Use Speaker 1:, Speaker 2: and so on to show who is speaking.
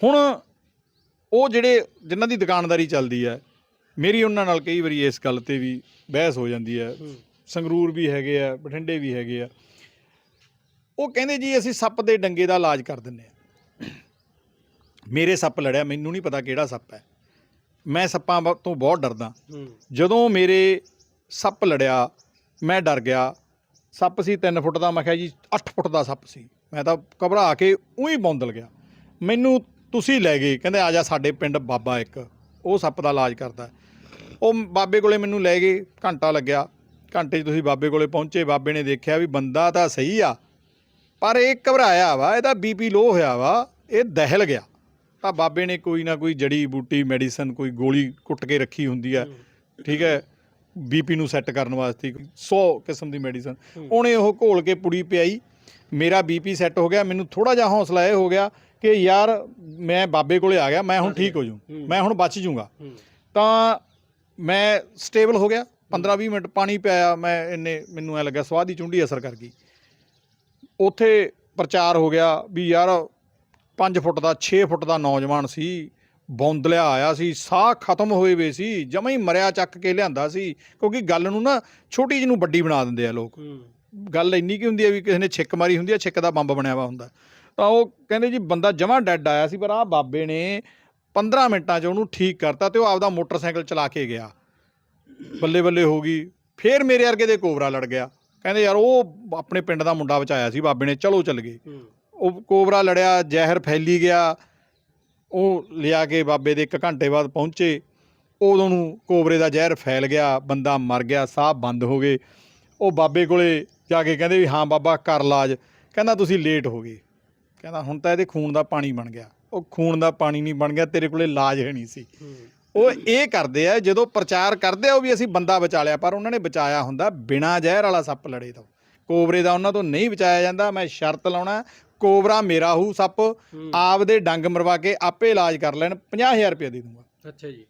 Speaker 1: ਹੁਣ ਉਹ ਜਿਹੜੇ ਜਿਨ੍ਹਾਂ ਦੀ ਦੁਕਾਨਦਾਰੀ ਚੱਲਦੀ ਹੈ ਮੇਰੀ ਉਹਨਾਂ ਨਾਲ ਕਈ ਵਾਰੀ ਇਸ ਗੱਲ ਤੇ ਵੀ ਬਹਿਸ ਹੋ ਜਾਂਦੀ ਹੈ। ਸੰਗਰੂਰ ਵੀ ਹੈਗੇ ਆ ਬਠਿੰਡੇ ਵੀ ਹੈਗੇ ਆ। ਉਹ ਕਹਿੰਦੇ ਜੀ ਅਸੀਂ ਸੱਪ ਦੇ ਡੰਗੇ ਦਾ ਇਲਾਜ ਕਰ ਦਿੰਨੇ ਆ ਮੇਰੇ ਸੱਪ ਲੜਿਆ ਮੈਨੂੰ ਨਹੀਂ ਪਤਾ ਕਿਹੜਾ ਸੱਪ ਹੈ। ਮੈਂ ਸੱਪਾਂ ਤੋਂ ਬਹੁਤ ਡਰਦਾ। ਜਦੋਂ ਮੇਰੇ ਸੱਪ ਲੜਿਆ ਮੈਂ ਡਰ ਗਿਆ। ਸੱਪ ਸੀ 3 ਫੁੱਟ ਦਾ ਮੈਂ ਕਿਹਾ ਜੀ 8 ਫੁੱਟ ਦਾ ਸੱਪ ਸੀ। ਮੈਂ ਤਾਂ ਘਬਰਾ ਕੇ ਉਹੀ ਬੌਂਦਲ ਗਿਆ। ਮੈਨੂੰ ਤੁਸੀਂ ਲੈ ਗਏ ਕਹਿੰਦੇ ਆ ਜਾ ਸਾਡੇ ਪਿੰਡ ਬਾਬਾ ਇੱਕ। ਉਹ ਸੱਪ ਦਾ ਇਲਾਜ ਕਰਦਾ। ਉਹ ਬਾਬੇ ਕੋਲੇ ਮੈਨੂੰ ਲੈ ਗਏ ਘੰਟਾ ਲੱਗਿਆ। ਘੰਟੇ 'ਚ ਤੁਸੀਂ ਬਾਬੇ ਕੋਲੇ ਪਹੁੰਚੇ ਬਾਬੇ ਨੇ ਦੇਖਿਆ ਵੀ ਬੰਦਾ ਤਾਂ ਸਹੀ ਆ ਪਰ ਇਹ ਘਬਰਾਇਆ ਵਾ ਇਹਦਾ ਬੀਪੀ ਲੋ ਹੋਇਆ ਵਾ ਇਹ ਦਹਿਲ ਗਿਆ। ਤਾਂ ਬਾਬੇ ਨੇ ਕੋਈ ਨਾ ਕੋਈ ਜੜੀ ਬੂਟੀ ਮੈਡੀਸਨ ਕੋਈ ਗੋਲੀ ਕੁੱਟ ਕੇ ਰੱਖੀ ਹੁੰਦੀ ਹੈ ਠੀਕ ਹੈ ਬੀਪੀ ਨੂੰ ਸੈੱਟ ਕਰਨ ਵਾਸਤੇ 100 ਕਿਸਮ ਦੀ ਮੈਡੀਸਨ। ਉਹਨੇ ਉਹ ਘੋਲ ਕੇ ਪੁੜੀ ਪਿਆਈ ਮੇਰਾ ਬੀਪੀ ਸੈੱਟ ਹੋ ਗਿਆ ਮੈਨੂੰ ਥੋੜਾ ਜਿਹਾ ਹੌਸਲਾ ਇਹ ਹੋ ਗਿਆ ਕਿ ਯਾਰ ਮੈਂ ਬਾਬੇ ਕੋਲੇ ਆ ਗਿਆ ਮੈਂ ਹੁਣ ਠੀਕ ਹੋ ਜੂ ਮੈਂ ਹੁਣ ਬਚ ਜੂਗਾ। ਤਾਂ ਮੈਂ ਸਟੇਬਲ ਹੋ ਗਿਆ 15-20 ਮਿੰਟ ਪਾਣੀ ਪਿਆਇਆ ਮੈਂ ਇੰਨੇ ਮੈਨੂੰ ਐ ਲੱਗਾ ਸਵਾਦ ਦੀ ਚੁੰਡੀ ਅਸਰ ਕਰ ਗਈ। ਉੱਥੇ ਪ੍ਰਚਾਰ ਹੋ ਗਿਆ ਵੀ ਯਾਰ 5 ਫੁੱਟ ਦਾ 6 ਫੁੱਟ ਦਾ ਨੌਜਵਾਨ ਸੀ ਬੌਂਦਲਿਆ ਆਇਆ ਸੀ ਸਾਹ ਖਤਮ ਹੋਏ ਵੇ ਸੀ ਜਮਾਂ ਹੀ ਮਰਿਆ ਚੱਕ ਕੇ ਲਿਆਂਦਾ ਸੀ ਕਿਉਂਕਿ ਗੱਲ ਨੂੰ ਨਾ ਛੋਟੀ ਜਿਹੀ ਨੂੰ ਵੱਡੀ ਬਣਾ ਦਿੰਦੇ ਆ ਲੋਕ। ਗੱਲ ਇੰਨੀ ਕੀ ਹੁੰਦੀ ਹੈ ਵੀ ਕਿਸੇ ਨੇ ਛਿੱਕ ਮਾਰੀ ਹੁੰਦੀ ਹੈ ਛਿੱਕ ਦਾ ਬੰਬ ਬਣਿਆ ਵਾ ਹੁੰਦਾ। ਤਾਂ ਉਹ ਕਹਿੰਦੇ ਜੀ ਬੰਦਾ ਜਮਾਂ ਡੈੱਡ ਆਇਆ ਸੀ ਪਰ ਆਹ ਬਾਬੇ ਨੇ 15 ਮਿੰਟਾਂ 'ਚ ਉਹਨੂੰ ਠੀਕ ਕਰਤਾ ਤੇ ਉਹ ਆਪਦਾ ਮੋਟਰਸਾਈਕਲ ਚਲਾ ਕੇ ਗਿਆ। ਬੱਲੇ ਬੱਲੇ ਹੋ ਗਈ ਫੇਰ ਮੇਰੇ ਵਰਗੇ ਦੇ ਕੋਬਰਾ ਲੜ ਗਿਆ। ਕਹਿੰਦੇ ਯਾਰ ਉਹ ਆਪਣੇ ਪਿੰਡ ਦਾ ਮੁੰਡਾ ਬਚਾਇਆ ਸੀ ਬਾਬੇ ਨੇ ਚਲੋ ਚੱਲ ਗਏ। ਉਹ ਕੋਬਰਾ ਲੜਿਆ ਜ਼ਹਿਰ ਫੈਲੀ ਗਿਆ। ਉਹ ਲਿਆ ਕੇ ਬਾਬੇ ਦੇ 1 ਘੰਟੇ ਬਾਅਦ ਪਹੁੰਚੇ। ਉਦੋਂ ਨੂੰ ਕੋਬਰੇ ਦਾ ਜ਼ਹਿਰ ਫੈਲ ਗਿਆ ਬੰਦਾ ਮਰ ਗਿਆ ਸਾਹ ਬੰਦ ਹੋ ਗਏ। ਉਹ ਬਾਬੇ ਕੋਲੇ ਜਾ ਕੇ ਕਹਿੰਦੇ ਵੀ ਹਾਂ ਬਾਬਾ ਕਰ ਇਲਾਜ ਕਹਿੰਦਾ ਤੁਸੀਂ ਲੇਟ ਹੋ ਗਏ। ਕਹਿੰਦਾ ਹੁਣ ਤਾਂ ਇਹਦੇ ਖੂਨ ਦਾ ਪਾਣੀ ਬਣ ਗਿਆ। ਉਹ ਖੂਨ ਦਾ ਪਾਣੀ ਨਹੀਂ ਬਣ ਗਿਆ ਤੇਰੇ ਕੋਲੇ ਇਲਾਜ ਹੈ ਨਹੀਂ ਸੀ। ਉਹ ਇਹ ਕਰਦੇ ਆ ਜਦੋਂ ਪ੍ਰਚਾਰ ਕਰਦੇ ਆ ਉਹ ਵੀ ਅਸੀਂ ਬੰਦਾ ਬਚਾ ਲਿਆ ਪਰ ਉਹਨਾਂ ਨੇ ਬਚਾਇਆ ਹੁੰਦਾ ਬਿਨਾ ਜ਼ਹਿਰ ਵਾਲਾ ਸੱਪ ਲੜੇ ਤੋਂ। ਕੋਬਰੇ ਦਾ ਉਹਨਾਂ ਤੋਂ ਨਹੀਂ ਬਚਾਇਆ ਜਾਂਦਾ ਮੈਂ ਸ਼ਰਤ ਲਾਉਣਾ ਕੋਬਰਾ ਮੇਰਾ ਹੂ ਸੱਪ ਆਪਦੇ ਡੰਗ ਮਰਵਾ ਕੇ ਆਪੇ ਇਲਾਜ ਕਰ ਲੈਣ 50000 ਰੁਪਏ ਦੇ ਦੂੰਗਾ।
Speaker 2: ਅੱਛਾ ਜੀ।